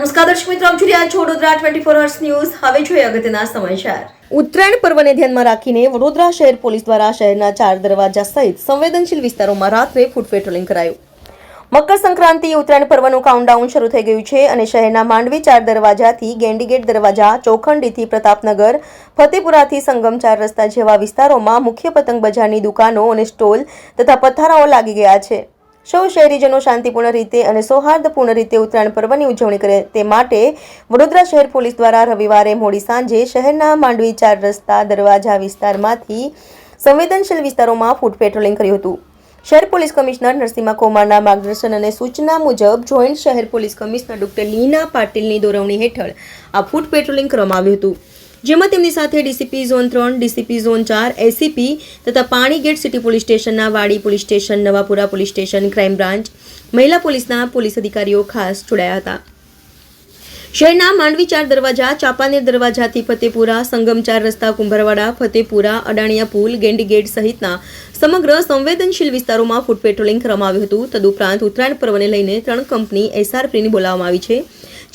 મિત્રો આપ જોઈ રહ્યા છો Vadodara twenty four hours news હવે જોઈએ અગત્યના સમાચાર. ઉત્તરાયણ પર્વને ધ્યાનમાં રાખીને વડોદરા શહેર પોલીસ દ્વારા શહેરના ચાર દરવાજા સહિત સંવેદનશીલ વિસ્તારોમાં રાત્રે ફૂટ પેટ્રોલિંગ કરાયું. મકર સંક્રાંતિ ઉત્તરાયણ પર્વનું કાઉન્ટડાઉન શરૂ થઈ ગયું છે અને શહેરના માંડવી ચાર દરવાજાથી ગેન્ડીગેટ દરવાજા, ચોખંડીથી પ્રતાપનગર, ફતેપુરાથી સંગમ ચાર રસ્તા જેવા વિસ્તારોમાં મુખ્ય પતંગ બજારની દુકાનો અને સ્ટોલ તથા પથારાઓ લાગી ગયા છે. સૌ શહેરીજનો શાંતિપૂર્ણ રીતે અને સૌહાર્દપૂર્ણ રીતે ઉત્તરાયણ પર્વની ઉજવણી કરે તે માટે વડોદરા શહેર પોલીસ દ્વારા રવિવારે મોડી સાંજે શહેરના માંડવી ચાર રસ્તા દરવાજા વિસ્તારમાંથી સંવેદનશીલ વિસ્તારોમાં ફૂટ પેટ્રોલિંગ કર્યું હતું. શહેર પોલીસ કમિશનર નરસિંહા કુમારના માર્ગદર્શન અને સૂચના મુજબ જોઈન્ટ શહેર પોલીસ કમિશનર ડોક્ટર લીના પાટીલની દોરવણી હેઠળ આ ફૂટ પેટ્રોલિંગ કરવામાં આવ્યું હતું. જેમાં તેમની સાથે ડીસીપી ઝોન ત્રણ, ડીસીપી ઝોન ચાર, એસીપી તથા પાણીગેટ સિટી પોલીસ સ્ટેશનના Wadi police station, Navapura police station, crime branch, મહિલા પોલીસના પોલીસ અધિકારીઓ ખાસ જોડાયા હતા. શહેરના માંડવી ચાર દરવાજા, ચાપાનેર દરવાજાથી ફતેપુરા, સંગમ ચાર રસ્તા, કુંભરવાડા, ફતેપુરા, અડાણિયા પુલ ગેંડીગેટ સહિતના સમગ્ર સંવેદનશીલ વિસ્તારોમાં ફૂટ પેટ્રોલિંગ કરવામાં આવ્યું હતું. તદુપરાંત ઉત્તરાયણ પર્વને લઈને ત્રણ કંપની એસઆરપીની બોલાવવામાં આવી છે.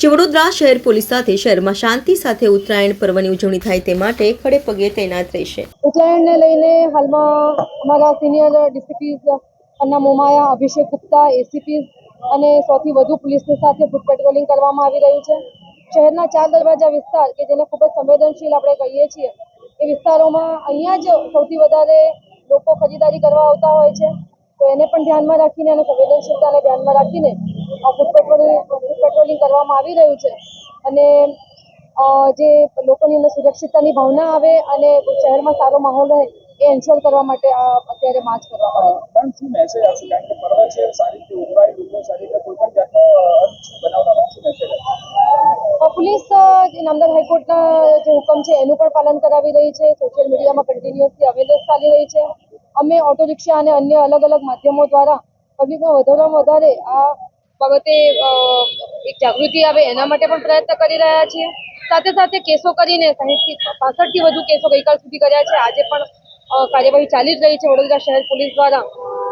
જે વડોદરા શહેર પોલીસ સાથે શહેરમાં શાંતિ સાથે ઉત્તરાયણ પર્વની ઉજવણી થાય તે માટે ખડે પગે તૈનાત રહેશે. ઉત્તરાયણને લઈને હાલમાં અમારા senior DCP Anna Momaya, Abhishek Gupta, ACP અને સૌથી વધુ પોલીસની સાથે ફૂટ પેટ્રોલિંગ કરવામાં આવી રહ્યું છે. શહેરના ચાર દરવાજા વિસ્તાર, કે જેને ખૂબ જ સંવેદનશીલ આપણે કહીએ છીએ, એ વિસ્તારોમાં અહીંયા જ સૌથી વધારે લોકો ખરીદારી કરવા આવતા હોય છે. તો એને પણ ધ્યાનમાં રાખીને અને સંવેદનશીલતાને ધ્યાનમાં રાખીને આ ફૂટ પેટ્રોલિંગ પેટ્રોલિંગ કરવામાં આવી રહ્યું છે. અને જે લોકોની અંદર સુરક્ષિતતાની ભાવના આવે અને શહેરમાં સારો માહોલ રહે એ એન્શ્યોર કરવા માટે આ અત્યારે માર્ચ કરવામાં આવે પણ શું મેસેજ આવશે? કારણ કે પર્વ છે સારી રીતે ઉજવાય લોકો સારી રીતે કોઈ પણ જાતનો અનિચ્છનીય શું મેસેજ પોલીસ નામદાર હાઈકોર્ટના જે હુકમ છે એનું પણ પાલન કરાવી રહી છે. સોશિયલ મીડિયામાં કન્ટિન્યુઅસલી અવેરનેસ ચાલી રહી છે. અમે ઓટો રિક્ષા અને અન્ય અલગ અલગ માધ્યમો દ્વારા પબ્લિકમાં વધારેમાં વધારે આ બાબતે એક જાગૃતિ આવે એના માટે પણ પ્રયત્ન કરી રહ્યા છીએ. સાથે સાથે કેસો કરીને સાહીઠથી પાસઠથી વધુ કેસો ગઈકાલ સુધી કર્યા છે. આજે પણ કાર્યવાહી ચાલી જ રહી છે વડોદરા શહેર પોલીસ દ્વારા.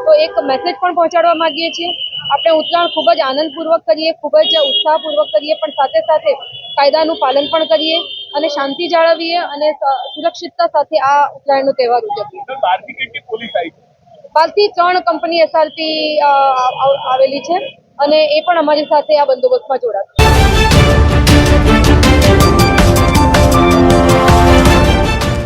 તો એક મેસેજ પણ પહોંચાડવા માંગીએ છીએ. આપણે ઉત્તરાયણ ખૂબ જ આનંદપૂર્વક કરીએ ખૂબ જ ઉત્સાહપૂર્વક કરીએ પણ સાથે સાથે કાયદાનું પાલન પણ કરીએ અને શાંતિ જાળવીએ અને સુરક્ષિતતા સાથે આ ઉત્તરાયણનો તહેવાર ઉજવીએ. બારથી ત્રણ કંપની એસઆરપી આવેલી છે. અને એ પણ અમારી સાથે આ બંદોબસ્તમાં જોડાશે.